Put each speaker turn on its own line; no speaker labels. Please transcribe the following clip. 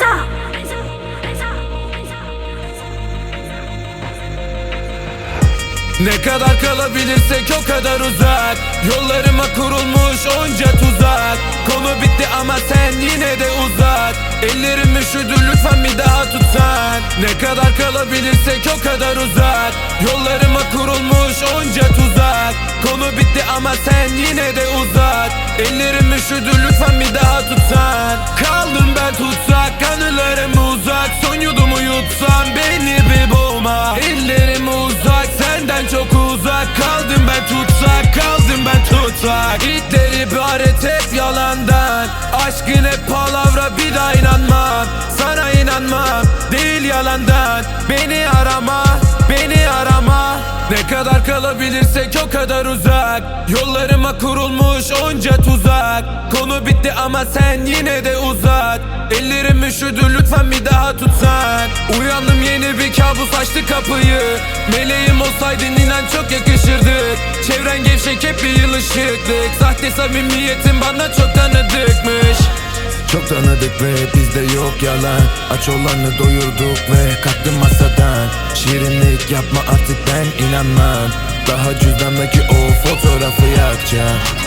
Reza. Ne kadar kalabilirsek o kadar uzak. Yollarıma kurulmuş onca tuzak. Konu bitti ama sen yine de uzak. Ellerim üşüdü lütfen bir daha tutsan. Ne kadar kalabilirsek o kadar uzak. Yollarıma kurulmuş onca tuzak. Konu bitti ama sen yine de uzak. Ellerim üşüdü lütfen bir daha tutsan çok uzak Kaldım ben tutsak kaldım ben tutsak. İtler ibaret hep yalandan. Aşkın hep palavra bir daha inanmam. Sana inanmam değil yalandan. Beni arama beni arama. Ne kadar kalabilirsek o kadar uzak. Yollarıma kurulmuş onca tuzak. Konu bitti ama sen yine de üşüdü lütfen bir daha tutsan Uyandım yeni bir kabus açtı kapıyı. Meleğim olsaydın inan çok yakışırdık. Çevren gevşek hep bir yıl ışıklık Sahte samimiyetin bana çok tanıdıkmış.
Çok tanıdık ve bizde yok yalan. Aç olanı doyurduk ve kalktım masadan. Şirinlik yapma artık ben inanmam. Daha cüzdandaki o fotoğrafı yakacağım